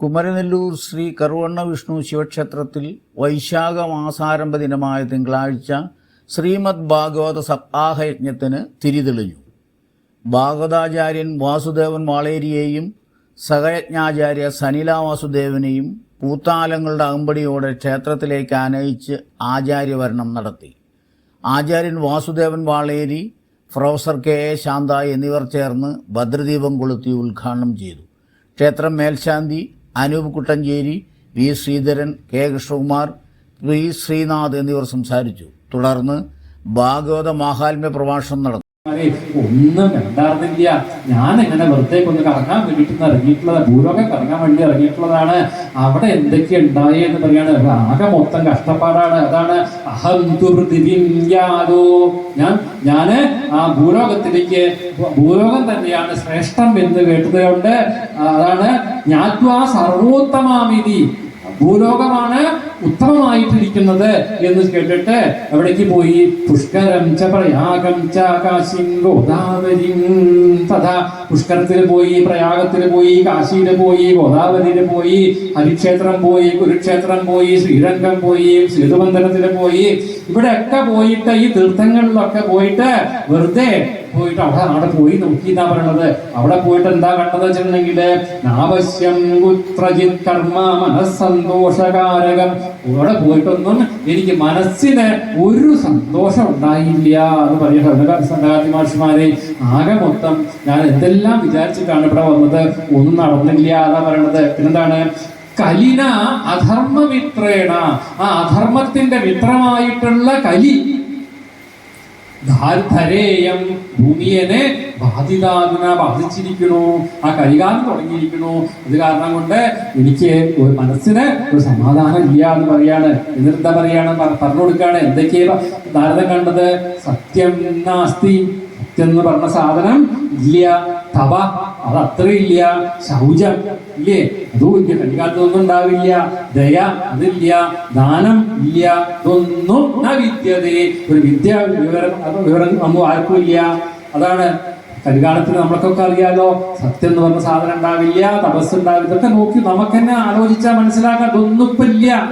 കുമരനെല്ലൂർ ശ്രീ കറുവണ്ണ വിഷ്ണു ശിവക്ഷേത്രത്തിൽ വൈശാഖ മാസാരംഭ ദിനമായ തിങ്കളാഴ്ച ശ്രീമദ് ഭാഗവത സപ്താഹയജ്ഞത്തിന് തിരിതെളിഞ്ഞു. ഭാഗവതാചാര്യൻ വാസുദേവൻ വാളേരിയെയും സഹയജ്ഞാചാര്യ സനില വാസുദേവനെയും പൂത്താലങ്ങളുടെ അകമ്പടിയോടെ ക്ഷേത്രത്തിലേക്ക് ആനയിച്ച് ആചാര്യവരണം നടത്തി. ആചാര്യൻ Vasudevan Valeri professor K A Shantha എന്നിവർ ചേർന്ന് ഭദ്രദീപം കൊളുത്തി ഉദ്ഘാടനം ചെയ്തു. ക്ഷേത്രം മേൽശാന്തി Anoop Kuttancheri V Sreedharan K Krishnakumar V Sreenath എന്നിവർ സംസാരിച്ചു. തുടർന്ന് ഭാഗവത മാഹാത്മ്യ പ്രഭാഷണം നടന്നു. ഒന്നും കണ്ടാർന്നില്ല ഞാൻ എങ്ങനെ വെറുതെ ഒന്ന് കറങ്ങാൻ വേണ്ടിയിട്ട് ഇറങ്ങിയിട്ടുള്ളത് ഭൂലോകം കറങ്ങാൻ വേണ്ടി ഇറങ്ങിയിട്ടുള്ളതാണ്. അവിടെ എന്തൊക്കെ ഉണ്ടായി എന്ന് പറയാണ്. ആകെ മൊത്തം കഷ്ടപ്പാടാണ്. അതാണ് അഹം തു ഞാൻ ഞാൻ ആ ഭൂലോകത്തിലേക്ക് ഭൂലോകം തന്നെയാണ് ശ്രേഷ്ഠം എന്ന് കേട്ടതുകൊണ്ട് അതാണ് ജ്ഞാത്വാ സർവോത്തമാമിതി. ഭൂലോകമാണ് ഉത്തമമായിട്ടിരിക്കുന്നത് എന്ന് കേട്ടിട്ട് എവിടേക്ക് പോയി പുഷ്കരം ച പ്രയാഗം ച കാശിം ഗോദാവരി തഥാ. പുഷ്കരത്തിൽ പോയി പ്രയാഗത്തിൽ പോയി കാശിയിൽ പോയി ഗോദാവരിയിൽ പോയി ഹരിക്ഷേത്രം പോയി കുരുക്ഷേത്രം പോയി ശ്രീരംഗം പോയി സേതുബന്ധനത്തിൽ പോയി. ഇവിടെയൊക്കെ പോയിട്ട് ഈ തീർത്ഥങ്ങളിലൊക്കെ പോയിട്ട് വെറുതെ പോയിട്ട് അവിടെ അവിടെ പോയി നോക്കി എന്നാ പറയണത്. അവിടെ പോയിട്ട് എന്താ കണ്ടത് വെച്ചിട്ടുണ്ടെങ്കിൽ നാവശ്യം കുത്രജിത് കർമ്മ മനസ്സന്തോഷകാരകം അവിടെ പോയിട്ടൊന്നും എനിക്ക് മനസ്സിന് ഒരു സന്തോഷം ഉണ്ടായില്ല എന്ന് പറഞ്ഞ ഭരണകാരി മാഷിമാരെ ആകെ മൊത്തം ഞാൻ എന്തെല്ലാം വിചാരിച്ചിട്ടാണ് ഇവിടെ വന്നത്? ഒന്നും നടന്നില്ല അതാ പറയണത്. പിന്നെന്താണ്? കലിന അധർമ്മമിത്രേണ ആ അധർമ്മത്തിന്റെ മിത്രമായിട്ടുള്ള കലി ധാരേയം ഭൂമിയെ ബാധിതാകുന്ന ബാധിച്ചിരിക്കണു ആ കൈകാലം തുടങ്ങിയിരിക്കണു അത് കാരണം കൊണ്ട് എനിക്ക് ഒരു മനസ്സിന് ഒരു സമാധാനം ഇല്ല എന്ന് പറയാണ്. എന്നിട്ട് പറയാണ്? പ- പറഞ്ഞു കൊടുക്കുകയാണ്. എന്തൊക്കെയാ നാരദം കണ്ടത്? സത്യം നാസ്തി. സത്യം എന്ന് പറഞ്ഞ സാധനം ഇല്ല. തപ അത് അത്രയില്ല. ശൗചം ഇല്ലേ? അതും ഇല്ല കലികാലത്തൊന്നും ഉണ്ടാവില്ല. ദയ അതില്ല. ദാനം ഇല്ല. ഇതൊന്നും വിദ്യതേ ഒരു വിദ്യ വിവരം വിവരം നമ്മൾ ആർക്കും ഇല്ല. അതാണ് കലികാലത്തിന് നമ്മൾക്കൊക്കെ അറിയാലോ. സത്യം എന്ന് പറഞ്ഞ സാധനം ഉണ്ടാവില്ല. തപസ് ഉണ്ടാവില്ല. ഇതൊക്കെ നോക്കി നമുക്ക് തന്നെ ആലോചിച്ചാൽ മനസ്സിലാക്കാൻ ഇതൊന്നും ഇല്ല.